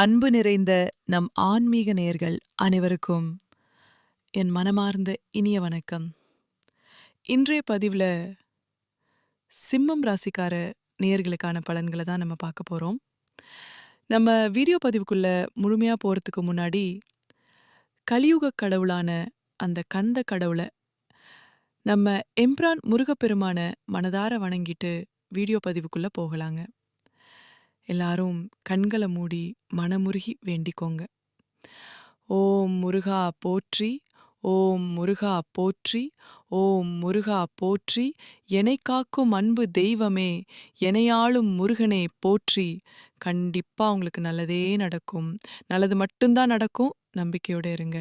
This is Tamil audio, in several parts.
அன்பு நிறைந்த நம் ஆன்மீக நேர்கள் அனைவருக்கும் என் மனமார்ந்த இனிய வணக்கம். இன்றைய பதிவில் சிம்மம் ராசிக்கார நேர்களுக்கான பலன்களை தான் நம்ம பார்க்க போகிறோம் நம்ம வீடியோ பதிவுக்குள்ள முழுமையாக போகிறதுக்கு முன்னாடி கலியுக கடவுளான அந்த கந்த கடவுளை நம்ம எம்ப்ரான் முருகப்பெருமான மனதார வணங்கிட்டு வீடியோ பதிவுக்குள்ள போகலாங்க. எல்லாரும் கண்களை மூடி மனமுருகி வேண்டிக்கோங்க. ஓம் முருகா போற்றி ஓம் முருகா போற்றி ஓம் முருகா போற்றி எனை காக்கும் அன்பு தெய்வமே எனையாளும் முருகனே போற்றி. கண்டிப்பா உங்களுக்கு நல்லதே நடக்கும். நல்லது மட்டும்தான் நடக்கும். நம்பிக்கையோடு இருங்க.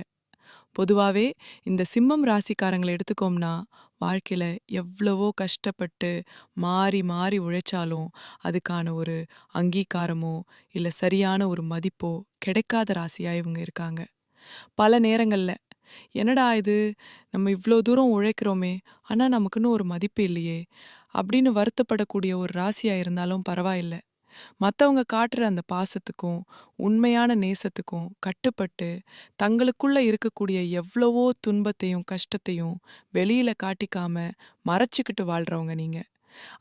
பொதுவாவே இந்த சிம்மம் ராசிக்காரங்களை எடுத்துக்கோம்னா வாழ்க்கையில எவ்வளவோ கஷ்டப்பட்டு மாறி மாறி உழைச்சாலும் அதுக்கான ஒரு அங்கீகாரமோ இல்ல சரியான ஒரு மதிப்போ கிடைக்காத ராசியா இவங்க இருக்காங்க. பல நேரங்கள்ல என்னடா இது? நம்ம இவ்ளோ தூரம் உழைக்கிறோமே ஆனா நமக்குன்னு ஒரு மதிப்பு இல்லையே அப்படின்னு வருத்தப்படக்கூடிய ஒரு ராசியா இருந்தாலும் பரவாயில்ல. மத்தவங்க காட்டுற அந்த பாசத்துக்கும் உண்மையான நேசத்துக்கும் கட்டுப்பட்டு தங்களுக்குள்ள இருக்கக்கூடிய எவ்வளவோ துன்பத்தையும் கஷ்டத்தையும் வெளியில காட்டிக்காம மறைச்சிக்கிட்டு வாழ்றவங்க நீங்க.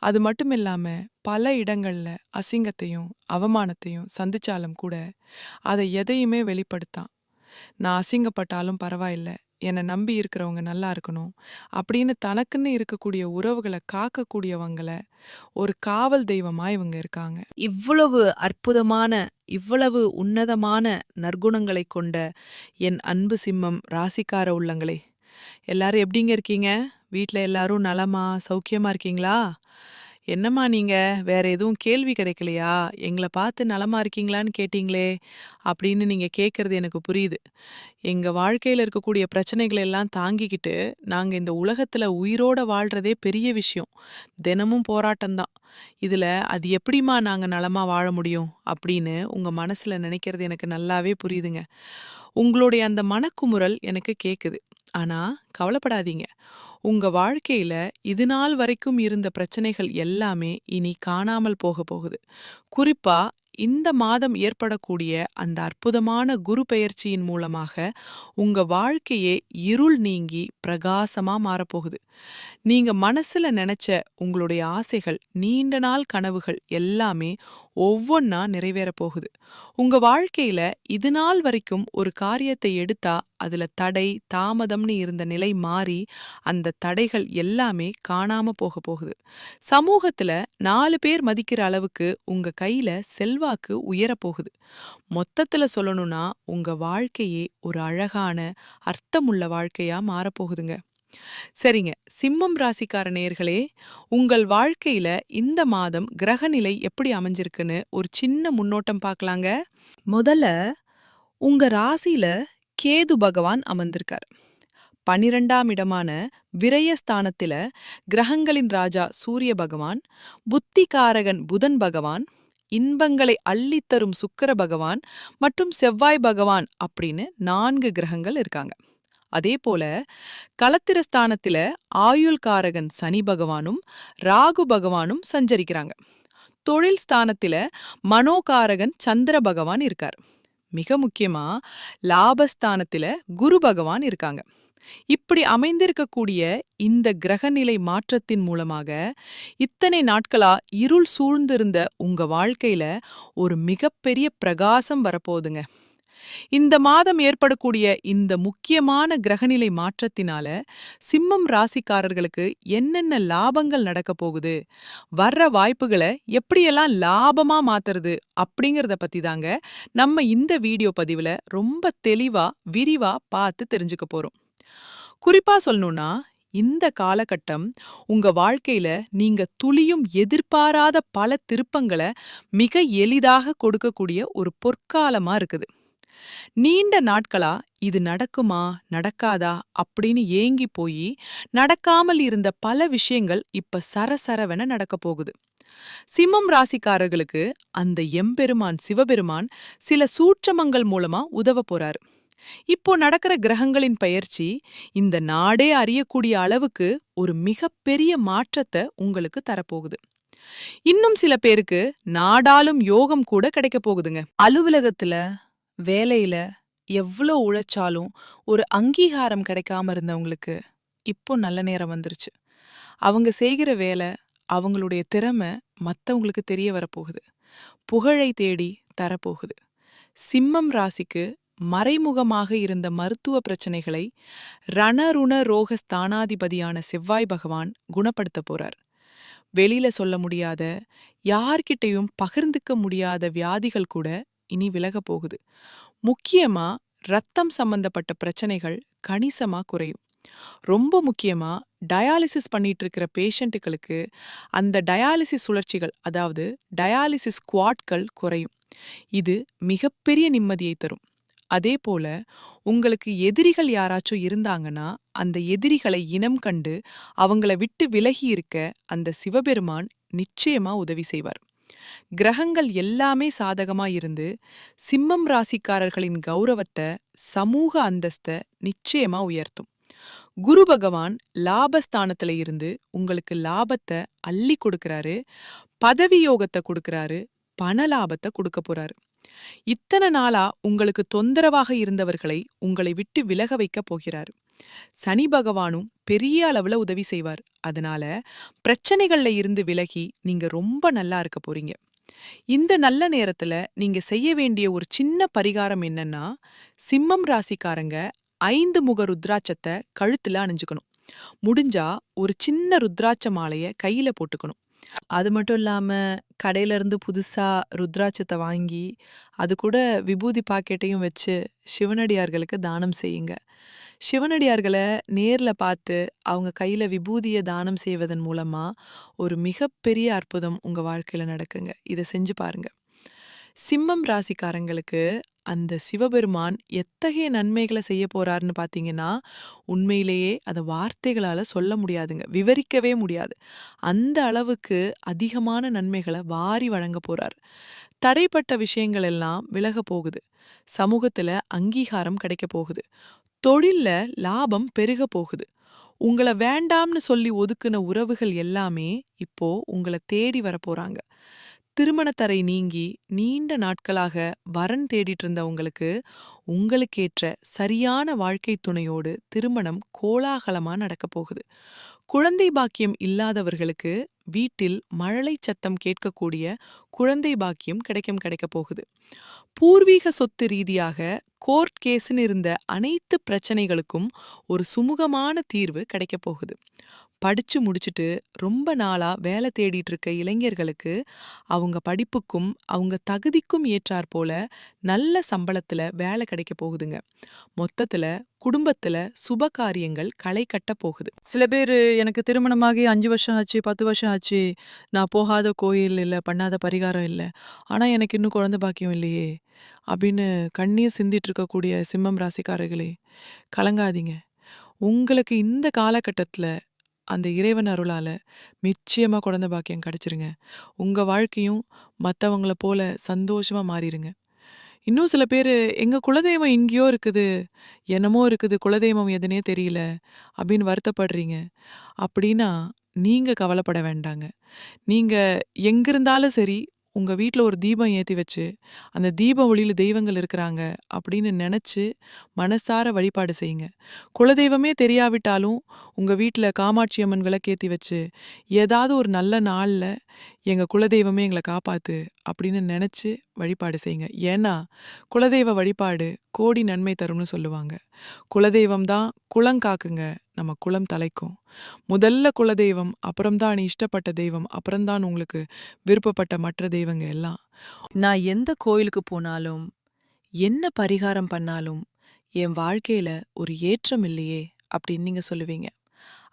அது மட்டும் இல்லாம பல இடங்கள்ல அசிங்கத்தையும் அவமானத்தையும் சந்திச்சாலும் கூட அதை எதையுமே வெளிப்படுத்தான் நான் அசிங்கப்பட்டாலும் பரவாயில்ல. என்னை நம்பி இருக்கிறவங்க நல்லா இருக்கணும். அப்படின்னு தனக்குன்னு இருக்கக்கூடிய உறவுகளை காக்கக்கூடியவங்கள ஒரு காவல் தெய்வமா இவங்க இருக்காங்க. இவ்வளவு அற்புதமான இவ்வளவு உன்னதமான நற்குணங்களை கொண்ட என் அன்பு சிம்மம் ராசிக்கார உள்ளங்களே. எல்லாரும் எப்படிங்க இருக்கீங்க? வீட்டில் எல்லாரும் நலமா? சௌக்கியமா இருக்கீங்களா? என்னம்மா நீங்க? வேற எதுவும் கேள்வி கிடைக்கலையா? எங்களை பார்த்து நலமா இருக்கீங்களான்னு கேட்டீங்களே? அப்படின்னு நீங்க கேட்கறது எனக்கு புரியுது. எங்க வாழ்க்கையில இருக்கக்கூடிய பிரச்சனைகளை எல்லாம் தாங்கிக்கிட்டு நாங்க இந்த உலகத்துல உயிரோட வாழ்றதே பெரிய விஷயம். தினமும் போராட்டம்தான் இதுல அது எப்படிம்மா நாங்க நலமா வாழ முடியும்? அப்படின்னு உங்க மனசுல நினைக்கிறது எனக்கு நல்லாவே புரியுதுங்க. உங்களுடைய அந்த மனக்குமுறல் எனக்கு கேட்குது ஆனா கவலைப்படாதீங்க. உங்க வாழ்க்கையில இது நாள் வரைக்கும் இருந்த பிரச்சனைகள் எல்லாமே இனி காணாமல் போக போகுது. குறிப்பா இந்த மாதம் ஏற்படக்கூடிய அந்த அற்புதமான குரு பெயர்ச்சியின் மூலமாக உங்க வாழ்க்கையே இருள் நீங்கி பிரகாசமா மாறப்போகுது. நீங்க மனசுல நினைச்ச உங்களுடைய ஆசைகள் நீண்ட நாள் கனவுகள் எல்லாமே ஒவ்வொன்னா நிறைவேற போகுது. உங்க வாழ்க்கையில இது நாள் வரைக்கும் ஒரு காரியத்தை எடுத்தா அதுல தடை தாமதம்னு இருந்த நிலை மாறி அந்த தடைகள் எல்லாமே காணாம போக போகுது. சமூகத்துல நாலு பேர் மதிக்கிற அளவுக்கு உங்க கையில செல்வாக்கு உயரப்போகுது மொத்தத்துல சொல்லணும்னா உங்க வாழ்க்கையே ஒரு அழகான அர்த்தமுள்ள வாழ்க்கையா மாறப்போகுதுங்க. சரிங்க. சிம்மம் ராசிக்கார நேர்களே உங்கள் வாழ்க்கையில இந்த மாதம் கிரகநிலை எப்படி அமைஞ்சிருக்குன்னு ஒரு சின்ன முன்னோட்டம் பார்க்கலாங்க. முதல்ல உங்க ராசியில கேது பகவான் அமர்ந்திருக்கார். பனிரெண்டாம் இடமான விரயஸ்தானத்தில கிரகங்களின் ராஜா சூரிய பகவான் புத்திகாரகன் புதன் பகவான் இன்பங்களை அள்ளித்தரும் சுக்கர பகவான் மற்றும் செவ்வாய் பகவான் அப்படின்னு நான்கு கிரகங்கள் இருக்காங்க. அதே போல கலத்திரஸ்தானத்தில ஆயுள்காரகன் சனி பகவானும் ராகு பகவானும் சஞ்சரிக்கிறாங்க. தொழில் ஸ்தானத்தில் மனோகாரகன் சந்திர பகவான் இருக்கார். மிக முக்கியமா லாபஸ்தானத்தில் குரு பகவான் இருக்காங்க. இப்படி அமைந்திருக்கக்கூடிய இந்த கிரகநிலை மாற்றத்தின் மூலமாக இத்தனை நாட்களா இருள் சூழ்ந்திருந்த உங்க வாழ்க்கையில ஒரு மிகப்பெரிய பிரகாசம் வரப்போகுதுங்க. இந்த மாதம் ஏற்படக்கூடிய இந்த முக்கியமான கிரகநிலை மாற்றத்தினால சிம்மம் ராசிக்காரர்களுக்கு என்னென்ன லாபங்கள் நடக்க போகுது? வர்ற வாய்ப்புகளை எப்படியெல்லாம் லாபமா மாத்துறது அப்படிங்கறத பத்தி தாங்க நம்ம இந்த வீடியோ பதிவுல ரொம்ப தெளிவா விரிவா பார்த்து தெரிஞ்சுக்க போறோம். குறிப்பா சொல்லணும்னா இந்த காலகட்டம் உங்க வாழ்க்கையில நீங்க துளியும் எதிர்பாராத பல திருப்பங்களை மிக எளிதாக கொடுக்கக்கூடிய ஒரு பொற்காலமா இருக்குது. நீண்ட நாட்களா இது நடக்குமா நடக்காதா அப்படின்னு ஏங்கி போய் நடக்காமல் இருந்த பல விஷயங்கள் இப்ப சரசரவென நடக்க போகுது. சிம்மம் ராசிக்காரர்களுக்கு அந்த எம்பெருமான் சிவபெருமான் சில சூட்சமங்கள் மூலமா உதவ போறாரு. இப்போ நடக்கிற கிரகங்களின் பயிற்சி இந்த நாடே அறியக்கூடிய அளவுக்கு ஒரு மிகப்பெரிய மாற்றத்தை உங்களுக்கு தரப்போகுது. இன்னும் சில பேருக்கு நாடாலும் யோகம் கூட கிடைக்க போகுதுங்க. அலுவலகத்துல வேலையில எவ்வளோ உழைச்சாலும் ஒரு அங்கீகாரம் கிடைக்காம இருந்தவங்களுக்கு இப்போ நல்ல நேரம் வந்துருச்சு. அவங்க செய்கிற வேலை அவங்களுடைய திறமை மத்தவங்களுக்கு தெரிய வரப்போகுது. புகழை தேடி தரப்போகுது. சிம்மம் ராசிக்கு மறைமுகமாக இருந்த மருத்துவ பிரச்சனைகளை ரணருண ரோக ஸ்தானாதிபதியான செவ்வாய் பகவான் குணப்படுத்த போறார். வெளியில சொல்ல முடியாத யார்கிட்டயும் பகிர்ந்துக்க முடியாத வியாதிகள் கூட இனி விலக போகுது. முக்கியமா ரத்தம் சம்பந்தப்பட்ட பிரச்சனைகள் கணிசமா குறையும். ரொம்ப முக்கியமா டயாலிசிஸ் பண்ணிட்டு இருக்கிற பேஷண்ட்டுகளுக்கு அந்த டயாலிசிஸ் சுழற்சிகள் அதாவது டயாலிசிஸ் குவாட்கள் குறையும். இது மிகப்பெரிய நிம்மதியை தரும். அதே போல உங்களுக்கு எதிரிகள் யாராச்சும் இருந்தாங்கன்னா அந்த எதிரிகளை இனம் கண்டு அவங்கள விட்டு விலகி இருக்க அந்த சிவபெருமான் நிச்சயமா உதவி செய்வார். கிரகங்கள் எல்லாமே சாதகமா இருந்து சிம்மம் ராசிக்காரர்களின் கௌரவத்தை சமூக அந்தஸ்தை நிச்சயமா உயர்த்தும். குரு பகவான் லாபஸ்தானத்துல இருந்து உங்களுக்கு லாபத்தை அள்ளி கொடுக்கறாரு பதவி யோகத்தை கொடுக்கறாரு பண லாபத்தை கொடுக்க போறாரு. இத்தனை நாளா உங்களுக்கு தொந்தரவாக இருந்தவர்களை உங்களை விட்டு விலக வைக்க போகிறாரு. சனி பகவானும் பெரிய அளவுல உதவி செய்வார். அதனால பிரச்சனைகள்ல இருந்து விலகி நீங்க ரொம்ப நல்லா இருக்க போறீங்க. இந்த நல்ல நேரத்துல நீங்க செய்ய வேண்டிய ஒரு சின்ன பரிகாரம் என்னன்னா சிம்மம் ராசிக்காரங்க ஐந்து முக ருத்ராட்சத்தை கழுத்துல அணிஞ்சுக்கணும். முடிஞ்சா ஒரு சின்ன ருத்ராட்ச மாலைய கையில போட்டுக்கணும். அது மட்டும் இல்லாமல் கடையிலேருந்து புதுசாக ருத்ராட்சத்தை வாங்கி அது கூட விபூதி பாக்கெட்டையும் வச்சு சிவனடியார்களுக்கு தானம் செய்யுங்க. சிவனடியார்களை நேரில் பார்த்து அவங்க கையில் விபூதியை தானம் செய்வதன் மூலமாக ஒரு மிகப்பெரிய அற்புதம் உங்கள் வாழ்க்கையில் நடக்குங்க. இதை செஞ்சு பாருங்க. சிம்மம் ராசிக்காரங்களுக்கு அந்த சிவபெருமான் எத்தகைய நன்மைகளை செய்ய போறாருன்னு பாத்தீங்கன்னா உண்மையிலேயே அதை வார்த்தைகளால சொல்ல முடியாதுங்க. விவரிக்கவே முடியாது. அந்த அளவுக்கு அதிகமான நன்மைகளை வாரி வழங்க போறார். தடைப்பட்ட விஷயங்கள் எல்லாம் விலக போகுது. சமூகத்துல அங்கீகாரம் கிடைக்க போகுது. தொழில்ல லாபம் பெருக போகுது. உங்களை வேண்டாம்னு சொல்லி ஒதுக்குன உறவுகள் எல்லாமே இப்போ உங்களை தேடி வரப்போறாங்க திருமணத்தரை நீங்கி நீண்ட நாட்களாக வரன் தேடிட்டு இருந்தவங்களுக்கு உங்களுக்கேற்ற சரியான வாழ்க்கை துணையோடு திருமணம் கோலாகலமா நடக்கப் போகுது. குழந்தை பாக்கியம் இல்லாதவர்களுக்கு வீட்டில் மழலை சத்தம் கேட்கக்கூடிய குழந்தை பாக்கியம் கிடைக்கும் கிடைக்கப் போகுது. பூர்வீக சொத்து ரீதியாக கோர்ட் கேஸுன்னு இருந்த அனைத்து பிரச்சனைகளுக்கும் ஒரு சுமூகமான தீர்வு கிடைக்கப் போகுது. படிச்சு முடிச்சுட்டு ரொம்ப நாளா வேலை தேடிட்டு இருக்க இளைஞர்களுக்கு அவங்க படிப்புக்கும் அவங்க தகுதிக்கும் ஏற்றாற் போல நல்ல சம்பளத்துல வேலை கிடைக்க போகுதுங்க. மொத்தத்துல குடும்பத்துல சுப காரியங்கள் களை கட்ட போகுது. சில பேர் எனக்கு திருமணமாகி அஞ்சு வருஷம் ஆச்சு பத்து வருஷம் ஆச்சு நான் போகாத கோயில் இல்லை பண்ணாத பரிகாரம் இல்லை ஆனால் எனக்கு இன்னும் குழந்தை பாக்கியம் இல்லையே அப்படின்னு கண்ணீர் சிந்திட்டு இருக்கக்கூடிய சிம்மம் ராசிக்காரர்களே கலங்காதீங்க. உங்களுக்கு இந்த காலகட்டத்தில் அந்த இறைவன் அருளால நிச்சயமா குழந்தை பாக்கியம் கிடைச்சிருங்க. உங்க வாழ்க்கையும் மற்றவங்கள போல சந்தோஷமா மாறிடுங்க இன்னும் சில பேர் எங்க குலதெய்வம் இங்கேயோ இருக்குது என்னமோ இருக்குது குலதெய்வம் எதுனே தெரியல அப்படின்னு வருத்தப்படுறீங்க. அப்படின்னா நீங்கள் கவலைப்பட வேண்டாங்க. நீங்கள் எங்கிருந்தாலும் சரி உங்கள் வீட்டில் ஒரு தீபம் ஏற்றி வச்சு அந்த தீப ஒளியில் தெய்வங்கள் இருக்கிறாங்க அப்படின்னு நினச்சி மனசார வழிபாடு செய்யுங்க. குலதெய்வமே தெரியாவிட்டாலும் உங்கள் வீட்டில் காமாட்சி அம்மன் விளக்கேற்றி வச்சு ஏதாவது ஒரு நல்ல நாளில் எங்கள் குலதெய்வமே எங்களை காப்பாற்று அப்படின்னு நினச்சி வழிபாடு செய்யுங்க. ஏன்னா குலதெய்வ வழிபாடு கோடி நன்மை தரும்னு சொல்லுவாங்க. குலதெய்வம் தான் குலம் காக்குங்க. நம்ம குலம் தலைக்கும். முதல்ல குலதெய்வம் அப்புறம்தான் நீ இஷ்டப்பட்ட தெய்வம் அப்புறம்தான் உங்களுக்கு விருப்பப்பட்ட மற்ற தெய்வங்க எல்லாம். நான் எந்த கோயிலுக்கு போனாலும் என்ன பரிகாரம் பண்ணாலும் என் வாழ்க்கையில ஒரு ஏற்றம் இல்லையே அப்படின்னு நீங்க சொல்லுவீங்க.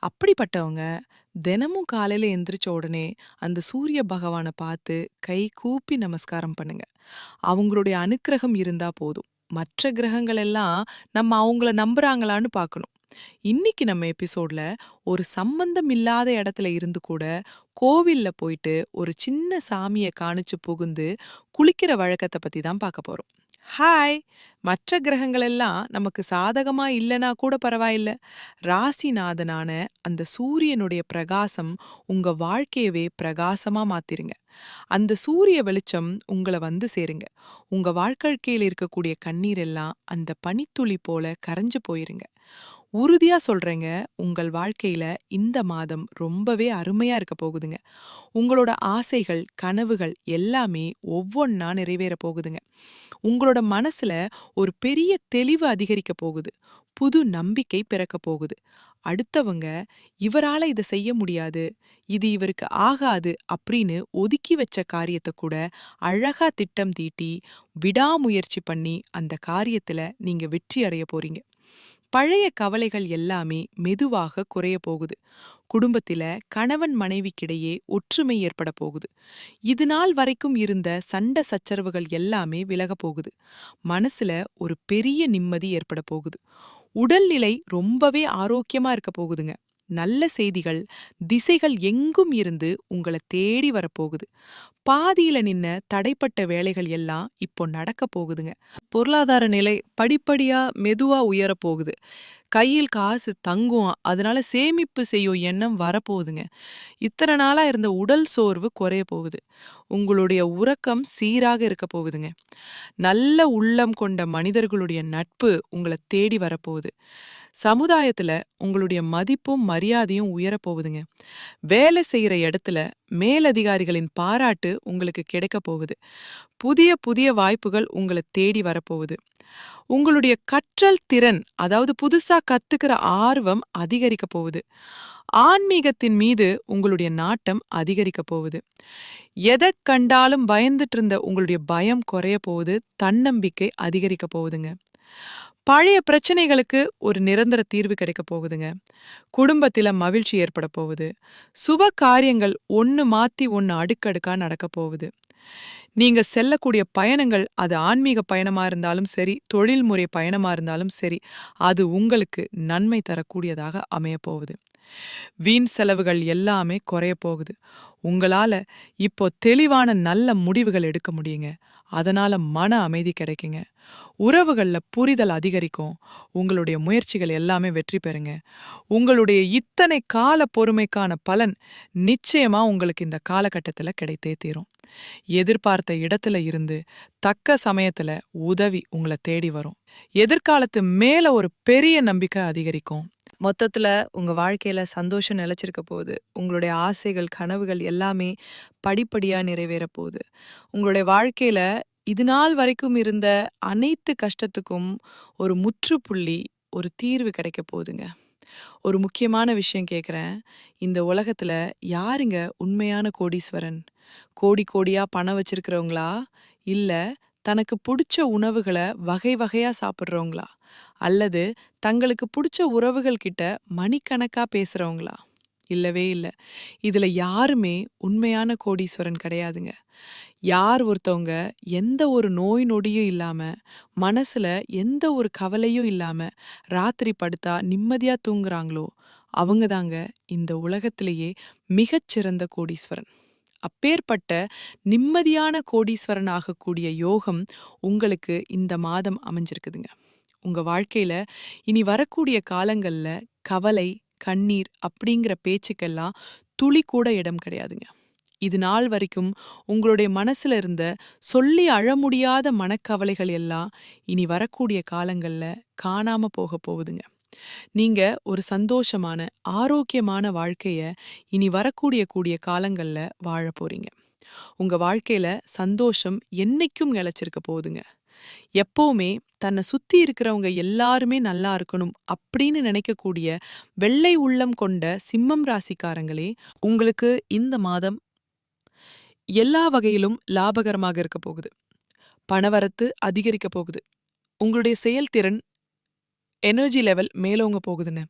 அப்படிப்பட்டவங்க தினமும் காலையில் எந்திரிச்ச உடனே அந்த சூரிய பகவானை பார்த்து கை கூப்பி நமஸ்காரம் பண்ணுங்க. அவங்களுடைய அனுக்கிரகம் இருந்தா போதும். மற்ற கிரகங்கள் எல்லாம் நம்ம அவங்கள நம்புறாங்களான்னு பார்க்கணும். இன்னைக்கு நம்ம எபிசோட்ல ஒரு சம்பந்தம் இல்லாத இடத்துல இருந்து கூட கோவில்ல போயிட்டு ஒரு சின்ன சாமியை காணிச்சு புகுந்து குளிக்கிற வழக்கத்தை பத்தி தான் பார்க்க போறோம். ஹாய் மற்ற கிரகங்கள் எல்லாம் நமக்கு சாதகமா இல்லனா கூட பரவாயில்ல. ராசிநாதனான அந்த சூரியனுடைய பிரகாசம் உங்க வாழ்க்கையவே பிரகாசமா மாத்திருங்க. அந்த சூரிய வெளிச்சம் உங்களை வந்து சேருங்க. உங்க வாழ்க்கையில் இருக்கக்கூடிய கண்ணீர் எல்லாம் அந்த பனித்துளி போல கரைஞ்சு போயிருங்க. உறுதியா சொல்றேங்க. உங்கள் வாழ்க்கையில இந்த மாதம் ரொம்பவே அருமையா இருக்க போகுதுங்க. உங்களோட ஆசைகள் கனவுகள் எல்லாமே ஒவ்வொன்னா நிறைவேற போகுதுங்க. உங்களோட மனசுல ஒரு பெரிய தெளிவு அதிகரிக்க போகுது. புது நம்பிக்கை பிறக்க போகுது. அடுத்தவங்க இவரால இதை செய்ய முடியாது. இது இவருக்கு ஆகாது அப்படின்னு ஒதுக்கி வச்ச காரியத்தை கூட அழகா திட்டம் தீட்டி விடாமுயற்சி பண்ணி அந்த காரியத்துல நீங்க வெற்றி அடைய போறீங்க. பழைய கவலைகள் எல்லாமே மெதுவாக குறைய போகுது. குடும்பத்தில கணவன் மனைவிக்கிடையே ஒற்றுமை ஏற்பட போகுது. இது நாள் வரைக்கும் இருந்த சண்டை சச்சரவுகள் எல்லாமே விலக போகுது. மனசுல ஒரு பெரிய நிம்மதி ஏற்பட போகுது. உடல்நிலை ரொம்பவே ஆரோக்கியமா இருக்க போகுதுங்க. நல்ல செய்திகள் திசைகள் எங்கும் இருந்து உங்களை தேடி வரப்போகுது. பாதியில நின்ன தடைப்பட்ட வேலைகள் எல்லாம் இப்போ நடக்க போகுதுங்க. பொருளாதார நிலை படிப்படியா மெதுவா உயர போகுது கையில் காசு தங்கும் அதனால சேமிப்பு செய்யும் எண்ணம் வரப்போகுதுங்க. இத்தனை நாளா இருந்த உடல் சோர்வு குறைய போகுது. உங்களுடைய உறக்கம் சீராக இருக்க போகுதுங்க. நல்ல உள்ளம் கொண்ட மனிதர்களுடைய நட்பு உங்களை தேடி வரப்போகுது. சமுதாயத்துல உங்களுடைய மதிப்பும் மரியாதையும் உயரப்போகுதுங்க வேலை செய்யற இடத்துல மேலதிகாரிகளின் பாராட்டு உங்களுக்கு கிடைக்க போகுது. புதிய புதிய வாய்ப்புகள் உங்களை தேடி வரப்போகுது உங்களுடைய கற்றல் திறன் அதாவது புதுசா கத்துக்கிற ஆர்வம் அதிகரிக்க போகுது. ஆன்மீகத்தின் மீது உங்களுடைய நாட்டம் அதிகரிக்க போகுது. எதை கண்டாலும் பயந்துட்டு இருந்த உங்களுடைய பயம் குறைய போகுது தன்னம்பிக்கை அதிகரிக்க போகுதுங்க. பழைய பிரச்சனைகளுக்கு ஒரு நிரந்தர தீர்வு கிடைக்க போகுதுங்க. குடும்பத்தில மகிழ்ச்சி ஏற்பட போகுது. சுப காரியங்கள் ஒன்னு மாத்தி ஒன்று அடுக்கடுக்கா நடக்க போகுது. நீங்க செல்லக்கூடிய பயணங்கள் அது ஆன்மீக பயணமா இருந்தாலும் சரி தொழில்முறை பயணமா இருந்தாலும் சரி அது உங்களுக்கு நன்மை தரக்கூடியதாக அமையப்போகுது வீண் செலவுகள் எல்லாமே குறைய போகுது. உங்களால இப்போ தெளிவான நல்ல முடிவுகள் எடுக்க முடியுங்க. அதனால மன அமைதி கிடைக்குங்க. உறவுகள்ல புரிதல் அதிகரிக்கும். உங்களுடைய முயற்சிகள் எல்லாமே வெற்றி பெறுங்க. உங்களுடைய இத்தனை கால பொறுமைக்கான பலன் நிச்சயமா உங்களுக்கு இந்த காலகட்டத்துல கிடைத்தே தீரும். எதிர்பார்த்த இடத்துல இருந்து தக்க சமயத்துல உதவி உங்களை தேடி வரும். எதிர்காலத்து மேல ஒரு பெரிய நம்பிக்கை அதிகரிக்கும். மொத்தத்துல உங்க வாழ்க்கையில சந்தோஷம் நிலைச்சிருக்க போகுது உங்களுடைய ஆசைகள் கனவுகள் எல்லாமே படிப்படியா நிறைவேற போகுது உங்களுடைய வாழ்க்கையில இது நாள் வரைக்கும் இருந்த அனைத்து கஷ்டத்துக்கும் ஒரு முற்றுப்புள்ளி ஒரு தீர்வு கிடைக்க போகுதுங்க. ஒரு முக்கியமான விஷயம் கேட்குறேன் இந்த உலகத்துல யாருங்க உண்மையான கோடீஸ்வரன்? கோடி கோடியாக பணம் வச்சிருக்கிறவங்களா? இல்லை தனக்கு பிடிச்ச உணவுகளை வகை வகையாக சாப்பிட்றவங்களா? அல்லது தங்களுக்கு பிடிச்ச உறவுகள் கிட்ட மணிக்கணக்காக பேசுகிறவங்களா இல்லவே இல்ல. இதுல யாருமே உண்மையான கோடீஸ்வரன் கிடையாதுங்க. யார் ஒருத்தவங்க எந்த ஒரு நோய் நொடியும் இல்லாம மனசுல எந்த ஒரு கவலையும் இல்லாம ராத்திரி படுத்தா நிம்மதியா தூங்குறாங்களோ அவங்க தாங்க இந்த உலகத்திலேயே மிகச்சிறந்த கோடீஸ்வரன். அப்பேற்பட்ட நிம்மதியான கோடீஸ்வரன் ஆகக்கூடிய யோகம் உங்களுக்கு இந்த மாதம் அமைஞ்சிருக்குதுங்க. உங்க வாழ்க்கையில் இனி வரக்கூடிய காலங்கள்ல கவலை கண்ணீர் அப்படிங்கிற பேச்சுக்கெல்லாம் துளி கூட இடம் கிடையாதுங்க. இது நாள் வரைக்கும் உங்களுடைய மனசுல இருந்த சொல்லி அழ முடியாத மனக்கவலைகள் எல்லாம் இனி வரக்கூடிய காலங்கள்ல காணாம போக போகுதுங்க. நீங்க ஒரு சந்தோஷமான ஆரோக்கியமான வாழ்க்கைய இனி வரக்கூடிய கூடிய காலங்கள்ல வாழ போறீங்க. உங்க வாழ்க்கையில சந்தோஷம் என்னைக்கும் நிலைச்சிருக்க போகுதுங்க. எப்பவுமே தன்னை சுத்தி இருக்கிறவங்க எல்லாருமே நல்லா இருக்கணும் அப்படின்னு நினைக்கக்கூடிய வெள்ளை உள்ளம் கொண்ட சிம்மம் ராசிக்காரங்களே உங்களுக்கு இந்த மாதம் எல்லா வகையிலும் லாபகரமாக இருக்க போகுது. பணவரத்து அதிகரிக்க போகுது. உங்களுடைய செயல்திறன் எனர்ஜி லெவல் மேலோங்க போகுதுன்னு.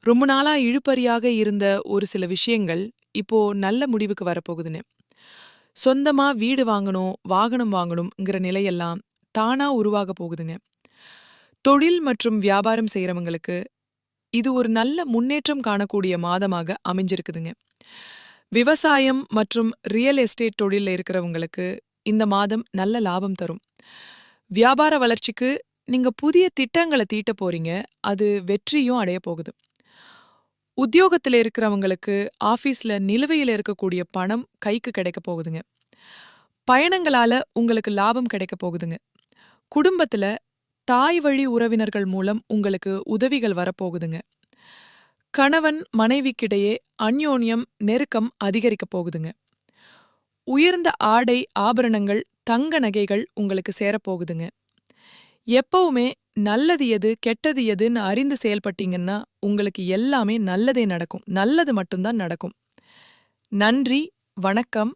ரொம்ப நாளா இழுப்பறியாக இருந்த ஒரு சில விஷயங்கள் இப்போ நல்ல முடிவுக்கு வரப்போகுதுன்னு. சொந்தமா வீடு வாங்கணும் வாகனம் வாங்கணுங்கிற நிலையெல்லாம் தானா உருவாக போகுதுங்க. தொழில் மற்றும் வியாபாரம் செய்யறவங்களுக்கு இது ஒரு நல்ல முன்னேற்றம் காணக்கூடிய மாதமாக அமைஞ்சிருக்குதுங்க. விவசாயம் மற்றும் ரியல் எஸ்டேட் தொழில்ல இருக்கிறவங்களுக்கு இந்த மாதம் நல்ல லாபம் தரும். வியாபார வளர்ச்சிக்கு நீங்க புதிய திட்டங்களை தீட்ட போறீங்க அது வெற்றியும் அடைய போகுது. உத்தியோகத்துல இருக்கிறவங்களுக்கு ஆஃபீஸில் நிலுவையில இருக்கக்கூடிய பணம் கைக்கு கிடைக்க போகுதுங்க. பயணங்களால உங்களுக்கு லாபம் கிடைக்க போகுதுங்க. குடும்பத்துல தாய் வழி உறவினர்கள் மூலம் உங்களுக்கு உதவிகள் வரப்போகுதுங்க. கணவன் மனைவிக்கிடையே அந்யோன்யம் நெருக்கம் அதிகரிக்கப் போகுதுங்க. உயர்ந்த ஆடை ஆபரணங்கள் தங்க நகைகள் உங்களுக்கு சேரப்போகுதுங்க எப்பவுமே நல்லது எது கெட்டது எதுன்னு அறிந்து செயல்பட்டீங்கன்னா உங்களுக்கு எல்லாமே நல்லதே நடக்கும். நல்லது மட்டும்தான் நடக்கும். நன்றி வணக்கம்.